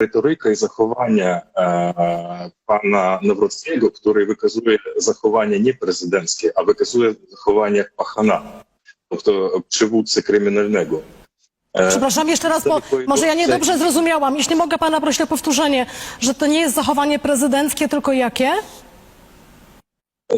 Риторика і заховання е, пана Навроцького, який виказує заховання не президентське, а виказує заховання пахана, тобто przywódcy kryminalnego. E, Przepraszam, jeszcze raz, bo Tylko i może ja wyłącznie- niedobrze zrozumiałam. Jeśli mogę pana prosić o powtórzenie, że to nie jest zachowanie prezydenckie, tylko jakie?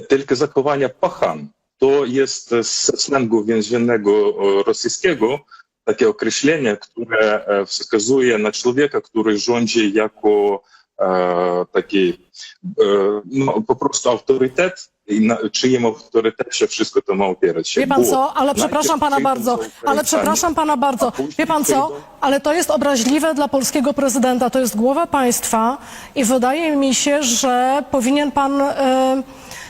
Tylko zachowania pachan to jest z slangu więziennego e, rosyjskiego takie określenie, które e, wskazuje na człowieka, który rządzi jako e, taki e, no, po prostu autorytet i na czyim autorytecie wszystko to ma opierać się. Wie pan co, ale przepraszam pana bardzo, ale przepraszam pana bardzo. Wie pan co, ale to jest obraźliwe dla polskiego prezydenta, to jest głowa państwa i wydaje mi się, że powinien pan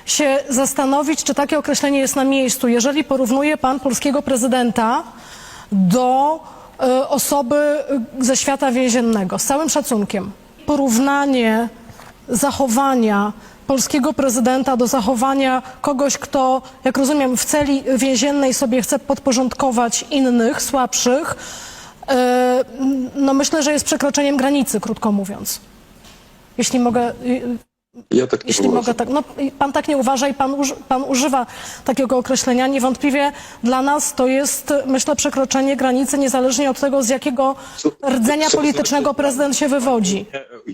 się zastanowić, czy takie określenie jest na miejscu. Jeżeli porównuje pan polskiego prezydenta do e, osoby e, ze świata więziennego, z całym szacunkiem, porównanie zachowania polskiego prezydenta do zachowania kogoś, kto, jak rozumiem, w celi więziennej sobie chce podporządkować innych, słabszych, e, no myślę, że jest przekroczeniem granicy, krótko mówiąc. Jeśli mogę, Ja tak nie jeśli uważam. mogę tak, no pan tak nie uważa i pan, uży, pan używa takiego określenia. Niewątpliwie dla nas to jest, myślę, przekroczenie granicy, niezależnie od tego, z jakiego Co- rdzenia co politycznego znaczy- prezydent się wywodzi.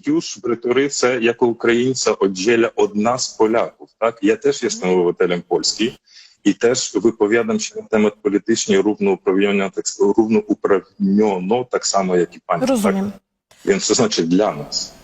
już w retoryce jako Ukraińca oddziela od nas Polaków. Tak? Ja też jestem obywatelem Polski i też wypowiadam się na temat politycznie równouprawniono, tak, równouprawniono tak samo jak i pani. Rozumiem. Tak? Więc to znaczy dla nas.